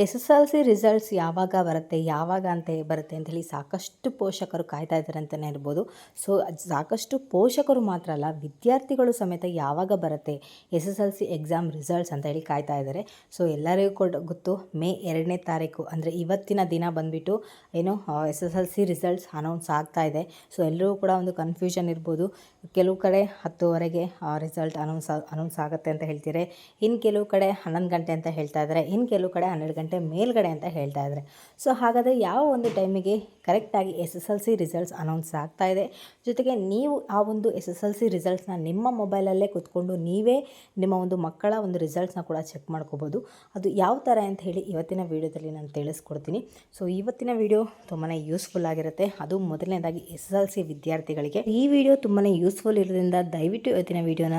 S S L C results ಯಾವಾಗ ಬರುತ್ತೆ, ಯಾವಾಗ ಅಂತ ಬರುತ್ತೆ ಅಂತ ಹೇಳಿ ಸಾಕಷ್ಟು ಪೋಷಕರು ಕಾಯ್ತಾ ಇದ್ದಾರೆ ಅಂತಲೇ ಇರ್ಬೋದು ಸೊ, ಸಾಕಷ್ಟು ಪೋಷಕರು ಮಾತ್ರ ಅಲ್ಲ, ವಿದ್ಯಾರ್ಥಿಗಳು ಸಮೇತ ಯಾವಾಗ ಬರುತ್ತೆ S S L C exam results ಅಂತ ಹೇಳಿ ಕಾಯ್ತಾ ಇದ್ದಾರೆ. ಸೊ, ಎಲ್ಲರಿಗೂ ಕೂಡ ಗೊತ್ತು, ಮೇ ಎರಡನೇ ತಾರೀಕು ಅಂದರೆ ಇವತ್ತಿನ ದಿನ ಬಂದುಬಿಟ್ಟು ಏನು S S L C results announce ಆಗ್ತಾ ಇದೆ. ಸೊ, ಎಲ್ಲರೂ ಕೂಡ ಒಂದು ಕನ್ಫ್ಯೂಷನ್ ಇರ್ಬೋದು, ಕೆಲವು ಕಡೆ ಹತ್ತುವರೆಗೆ ರಿಸಲ್ಟ್ ಅನೌನ್ಸ್ ಅನೌನ್ಸ್ ಆಗುತ್ತೆ ಅಂತ ಹೇಳ್ತಾರೆ. ಇನ್ನು ಕೆಲವು ಕಡೆ ಹನ್ನೊಂದು ಗಂಟೆ ಅಂತ ಹೇಳ್ತಾ ಇದ್ದಾರೆ. ಇನ್ನು ಕೆಲವು ಕಡೆ ಹನ್ನೆರಡು ಗಂಟೆ ಮೇಲ್ಗಡೆ ಅಂತ ಹೇಳ್ತಾ ಇದ್ದಾರೆ. ಸೊ ಹಾಗಾದರೆ ಯಾವ ಒಂದು ಟೈಮಿಗೆ ಕರೆಕ್ಟಾಗಿ S S L C results announce ಆಗ್ತಾ ಇದೆ? ಜೊತೆಗೆ ನೀವು ಆ ಒಂದು ಎಸ್ ಎಸ್ ಎಲ್ ಸಿ ರಿಸಲ್ಟ್ಸ್ನ ನಿಮ್ಮ ಮೊಬೈಲಲ್ಲೇ ಕೂತ್ಕೊಂಡು ನೀವೇ ನಿಮ್ಮ ಒಂದು ಮಕ್ಕಳ ಒಂದು ರಿಸಲ್ಟ್ಸ್ನ ಕೂಡ ಚೆಕ್ ಮಾಡ್ಕೋಬೋದು. ಅದು ಯಾವ ಥರ ಅಂತ ಹೇಳಿ ಇವತ್ತಿನ ವೀಡಿಯೋದಲ್ಲಿ ನಾನು ತಿಳಿಸ್ಕೊಡ್ತೀನಿ. ಸೊ ಇವತ್ತಿನ ವೀಡಿಯೋ ತುಂಬಾ ಯೂಸ್ಫುಲ್ ಆಗಿರುತ್ತೆ. ಅದು ಮೊದಲನೇದಾಗಿ ಎಸ್ ಎಸ್ ಎಲ್ ಸಿ ವಿದ್ಯಾರ್ಥಿಗಳಿಗೆ ಈ ವಿಡಿಯೋ ತುಂಬಾ ಯೂಸ್ಫುಲ್ ಇರೋದ್ರಿಂದ ದಯವಿಟ್ಟು ಇವತ್ತಿನ ವೀಡಿಯೋನ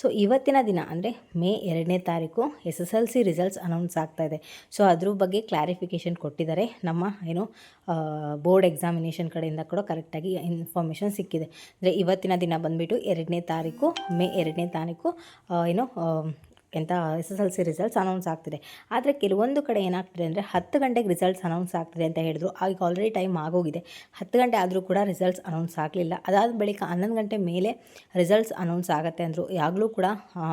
ಸೊ ಇವತ್ತಿನ ದಿನ ಅಂದರೆ ಮೇ ಎರಡನೇ ತಾರೀಕು S S L C results announce ಆಗ್ತಾ ಇದೆ. ಸೊ ಅದ್ರ ಬಗ್ಗೆ ಕ್ಲಾರಿಫಿಕೇಷನ್ ಕೊಟ್ಟಿದ್ದಾರೆ. ನಮ್ಮ, ಏನು ಬೋರ್ಡ್ ಎಕ್ಸಾಮಿನೇಷನ್ ಕಡೆಯಿಂದ ಕೂಡ ಕರೆಕ್ಟಾಗಿ ಇನ್ಫಾರ್ಮೇಷನ್ ಸಿಕ್ಕಿದೆ. ಅಂದರೆ ಇವತ್ತಿನ ದಿನ ಬಂದುಬಿಟ್ಟು ಎರಡನೇ ತಾರೀಕು, ಮೇ ಎರಡನೇ ತಾರೀಕು ಏನು ಎಂಥ S S L C results announce ಆಗ್ತಿದೆ. ಆದರೆ ಕೆಲವೊಂದು ಕಡೆ ಏನಾಗ್ತಿದೆ ಅಂದರೆ ಹತ್ತು ಗಂಟೆಗೆ ರಿಸಲ್ಟ್ಸ್ ಅನೌನ್ಸ್ ಆಗ್ತಿದೆ ಅಂತ ಹೇಳಿದ್ರು. ಆಗ ಆಲ್ರೆಡಿ ಟೈಮ್ ಆಗೋಗಿದೆ. ಹತ್ತು ಗಂಟೆ ಆದರೂ ಕೂಡ ರಿಸಲ್ಟ್ಸ್ ಅನೌನ್ಸ್ ಆಗಲಿಲ್ಲ. ಅದಾದ ಬಳಿಕ ಹನ್ನೊಂದು ಗಂಟೆ ಮೇಲೆ ರಿಸಲ್ಟ್ಸ್ ಅನೌನ್ಸ್ ಆಗುತ್ತೆ ಅಂದರು. ಯಾವಾಗಲೂ ಕೂಡ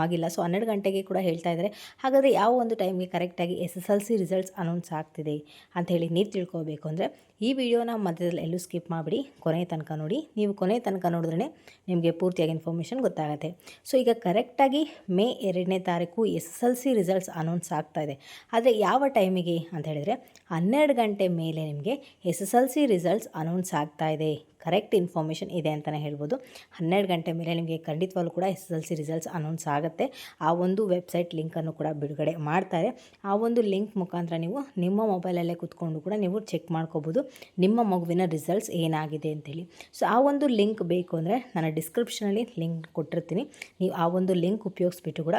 ಆಗಿಲ್ಲ. ಸೊ ಹನ್ನೆರಡು ಗಂಟೆಗೆ ಕೂಡ ಹೇಳ್ತಾ ಇದ್ದಾರೆ ಹಾಗಾದರೆ ಯಾವ ಒಂದು ಟೈಮ್ಗೆ ಕರೆಕ್ಟಾಗಿ S S L C results announce ಆಗ್ತಿದೆ ಅಂತ ಹೇಳಿ ನೀವು ತಿಳ್ಕೊಬೇಕು ಅಂದರೆ ಈ ವಿಡಿಯೋನ ಮಧ್ಯದಲ್ಲಿ ಎಲ್ಲೂ ಸ್ಕಿಪ್ ಮಾಡಿಬಿಡಿ. ಕೊನೆ ತನಕ ನೋಡಿ. ನೀವು ಕೊನೆ ತನಕ ನೋಡಿದ್ರೆ ನಿಮಗೆ ಪೂರ್ತಿಯಾಗಿ ಇನ್ಫಾರ್ಮೇಷನ್ ಗೊತ್ತಾಗುತ್ತೆ. ಸೊ, ಈಗ ಕರೆಕ್ಟಾಗಿ ಮೇ ಎರಡನೇ ತಾರೀಕು S S L C results announce ಆಗ್ತಾ ಇದೆ. ಆದರೆ ಯಾವ ಟೈಮಿಗೆ ಅಂತ ಹೇಳಿದರೆ ಹನ್ನೆರಡು ಗಂಟೆ ಮೇಲೆ ನಿಮಗೆ S S L C results announce ಆಗ್ತಾ ಇದೆ. ಕರೆಕ್ಟ್ ಇನ್ಫಾರ್ಮೇಷನ್ ಇದೆ ಅಂತಲೇ ಹೇಳ್ಬೋದು. ಹನ್ನೆರಡು ಗಂಟೆ ಮೇಲೆ ನಿಮಗೆ ಖಂಡಿತವಾಗ್ಲೂ ಕೂಡ S S L C results announce ಆಗುತ್ತೆ. ಆ ಒಂದು ವೆಬ್ಸೈಟ್ ಲಿಂಕನ್ನು ಕೂಡ ಬಿಡುಗಡೆ ಮಾಡ್ತಾರೆ. ಆ ಒಂದು ಲಿಂಕ್ ಮುಖಾಂತರ ನೀವು ನಿಮ್ಮ ಮೊಬೈಲಲ್ಲೇ ಕೂತ್ಕೊಂಡು ಕೂಡ ನೀವು ಚೆಕ್ ಮಾಡ್ಕೋಬೋದು ನಿಮ್ಮ ಮಗುವಿನ ರಿಸಲ್ಟ್ಸ್ ಏನಾಗಿದೆ ಅಂತೇಳಿ. ಸೊ, ಆ ಒಂದು ಲಿಂಕ್ ಬೇಕು ಅಂದರೆ ನಾನು ಡಿಸ್ಕ್ರಿಪ್ಷನಲ್ಲಿ ಲಿಂಕ್ ಕೊಟ್ಟಿರ್ತೀನಿ. ನೀವು ಆ ಒಂದು ಲಿಂಕ್ ಉಪಯೋಗಿಸ್ಬಿಟ್ಟು ಕೂಡ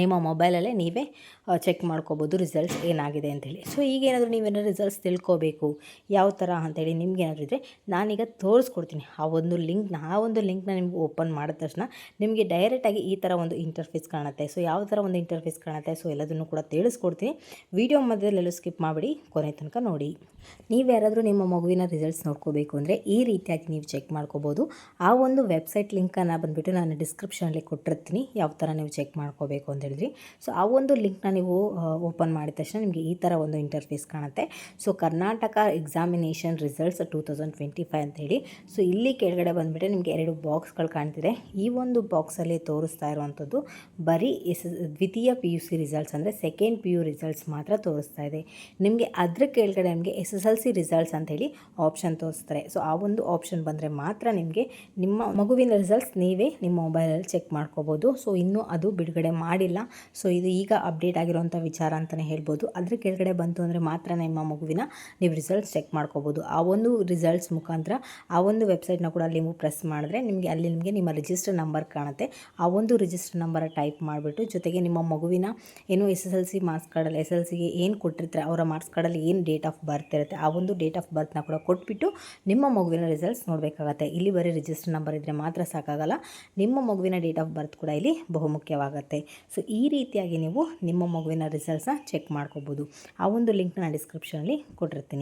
ನಿಮ್ಮ ಮೊಬೈಲಲ್ಲೇ ನೀವೇ ಚೆಕ್ ಮಾಡ್ಕೋಬೋದು ರಿಸಲ್ಟ್ಸ್ ಏನಾಗಿದೆ ಅಂತೇಳಿ. ಸೊ ಈಗೇನಾದರೂ ನೀವೇನಾದ್ರು ರಿಸಲ್ಟ್ಸ್ ತಿಳ್ಕೋಬೇಕು, ಯಾವ ಥರ ಅಂತೇಳಿ ನಿಮ್ಗೇನಾದರೂ ಇದ್ದರೆ ನಾನೀಗ ತೋರಿಸ್ಕೊಡ್ತೀನಿ. ಆ ಒಂದು ಲಿಂಕ್ನ ಆ ಒಂದು ಲಿಂಕ್ನ ನಿಮ್ಗೆ ಓಪನ್ ಮಾಡಿದ ತಕ್ಷಣ ನಿಮಗೆ ಡೈರೆಕ್ಟಾಗಿ ಈ ಥರ ಒಂದು ಇಂಟರ್ಫೇಸ್ ಕಾಣುತ್ತೆ. ಸೊ ಯಾವ ಥರ ಒಂದು ಇಂಟರ್ಫೇಸ್ ಕಾಣುತ್ತೆ ಸೊ ಎಲ್ಲದನ್ನು ಕೂಡ ತಿಳಿಸ್ಕೊಡ್ತೀನಿ. ವಿಡಿಯೋ ಮಧ್ಯದಲ್ಲೆಲ್ಲೂ ಸ್ಕಿಪ್ ಮಾಡಿಬಿಡಿ, ಕೊನೆ ತನಕ ನೋಡಿ. ನೀವು ಯಾರಾದರೂ ನಿಮ್ಮ ಮಗುವಿನ ರಿಸಲ್ಟ್ಸ್ ನೋಡ್ಕೋಬೇಕು ಅಂದರೆ ಈ ರೀತಿಯಾಗಿ ನೀವು ಚೆಕ್ ಮಾಡ್ಕೋಬೋದು. ಆ ಒಂದು ವೆಬ್ಸೈಟ್ ಲಿಂಕನ್ನು ಬಂದುಬಿಟ್ಟು ನಾನು ಡಿಸ್ಕ್ರಿಪ್ಷನಲ್ಲಿ ಕೊಟ್ಟಿರ್ತೀನಿ, ಯಾವ ಥರ ನೀವು ಚೆಕ್ ಮಾಡ್ಕೋಬೇಕು ಅಂತ. ಹೇಳಿದ್ರಿ ಸೊ ಆ ಒಂದು ಲಿಂಕ್ನ ನೀವು ಓಪನ್ ಮಾಡಿದ ತಕ್ಷಣ ನಿಮಗೆ ಈ ಥರ ಒಂದು ಇಂಟರ್ಫೇಸ್ ಕಾಣುತ್ತೆ. So Karnataka examination results two thousand twenty five ಅಂತೇಳಿ ಸೊ ಇಲ್ಲಿ ಕೆಳಗಡೆ ಬಂದುಬಿಟ್ಟು ನಿಮಗೆ ಎರಡು ಬಾಕ್ಸ್ಗಳು ಕಾಣ್ತಿದೆ. ಈ ಒಂದು ಬಾಕ್ಸಲ್ಲಿ ತೋರಿಸ್ತಾ ಇರುವಂಥದ್ದು ಬರೀ ಎಸ್, ದ್ವಿತೀಯ ಪಿ ಯು ಸಿ ರಿಸಲ್ಟ್ಸ್ ಅಂದರೆ ಸೆಕೆಂಡ್ ಪಿ ಯು ರಿಸಲ್ಟ್ಸ್ ಮಾತ್ರ ತೋರಿಸ್ತಾ ಇದೆ. ನಿಮಗೆ ಅದ್ರ ಕೆಳಗಡೆ ನಿಮಗೆ S S L C results ಅಂತೇಳಿ ಆಪ್ಷನ್ ತೋರಿಸ್ತಾರೆ. ಸೊ ಆ ಒಂದು ಆಪ್ಷನ್ ಬಂದರೆ ಮಾತ್ರ ನಿಮಗೆ ನಿಮ್ಮ ಮಗುವಿನ ರಿಸಲ್ಟ್ಸ್ ನೀವೇ ನಿಮ್ಮ ಮೊಬೈಲಲ್ಲಿ ಚೆಕ್ ಮಾಡ್ಕೋಬೋದು. ಸೊ ಇನ್ನೂ ಅದು ಬಿಡುಗಡೆ ಮಾಡಿಲ್ಲ ಸೊ ಇದು ಈಗ ಅಪ್ಡೇಟ್ ಆಗಿರುವಂಥ ವಿಚಾರ ಅಂತಲೇ ಹೇಳ್ಬೋದು. ಅದ್ರ ಕೆಳಗಡೆ ಬಂತು ಅಂದರೆ ಮಾತ್ರ ನಿಮ್ಮ ಮಗುವಿನ ನೀವು ರಿಸಲ್ಟ್ಸ್ ಚೆಕ್ ಮಾಡ್ಕೋಬೋದು. ಆ ಒಂದು ರಿಸಲ್ಟ್ಸ್ ಮುಖಾಂತರ ಆ ಒಂದು ವೆಬ್ಸೈಟ್ನ ಕೂಡ ಅಲ್ಲಿ ನೀವು ಪ್ರೆಸ್ ಮಾಡಿದ್ರೆ ನಿಮಗೆ ಅಲ್ಲಿ ನಿಮಗೆ ನಿಮ್ಮ ರಿಜಿಸ್ಟರ್ ನಂಬರ್ ಕಾಣುತ್ತೆ. ಆ ಒಂದು ರಿಜಿಸ್ಟರ್ ನಂಬರ್ ಟೈಪ್ ಮಾಡಿಬಿಟ್ಟು ಜೊತೆಗೆ ನಿಮ್ಮ ಮಗುವಿನ ಏನು S S L C marks ಕಾರ್ಡಲ್ಲಿ ಎಸ್ ಎಲ್ ಸಿಗೆ ಏನು ಕೊಟ್ಟಿರ್ತಾರೆ, ಅವರ ಮಾರ್ಕ್ಸ್ ಕಾರ್ಡಲ್ಲಿ ಏನು ಡೇಟ್ ಆಫ್ ಬರ್ತ್ ಇರುತ್ತೆ, ಆ ಒಂದು ಡೇಟ್ ಆಫ್ ಬರ್ತ್ನ ಕೂಡ ಕೊಟ್ಬಿಟ್ಟು ನಿಮ್ಮ ಮಗುವಿನ ರಿಸಲ್ಟ್ಸ್ ನೋಡಬೇಕಾಗತ್ತೆ. ಇಲ್ಲಿ ಬರೀ ರಿಜಿಸ್ಟರ್ ನಂಬರ್ ಇದ್ದರೆ ಮಾತ್ರ ಸಾಕಾಗಲ್ಲ. ನಿಮ್ಮ ಮಗುವಿನ ಡೇಟ್ ಆಫ್ ಬರ್ತ್ ಕೂಡ ಇಲ್ಲಿ ಬಹುಮುಖ್ಯವಾಗುತ್ತೆ. ಸೊ ಈ ರೀತಿಯಾಗಿ ನೀವು ನಿಮ್ಮ ಮಗುವಿನ ರಿಸಲ್ಟ್ಸ್ನ ಚೆಕ್ ಮಾಡ್ಕೋಬೋದು. ಆ ಒಂದು ಲಿಂಕ್ನ ಡಿಸ್ಕ್ರಿಪ್ಷನಲ್ಲಿ ಕೊಟ್ಟಿರ್ತೀನಿ.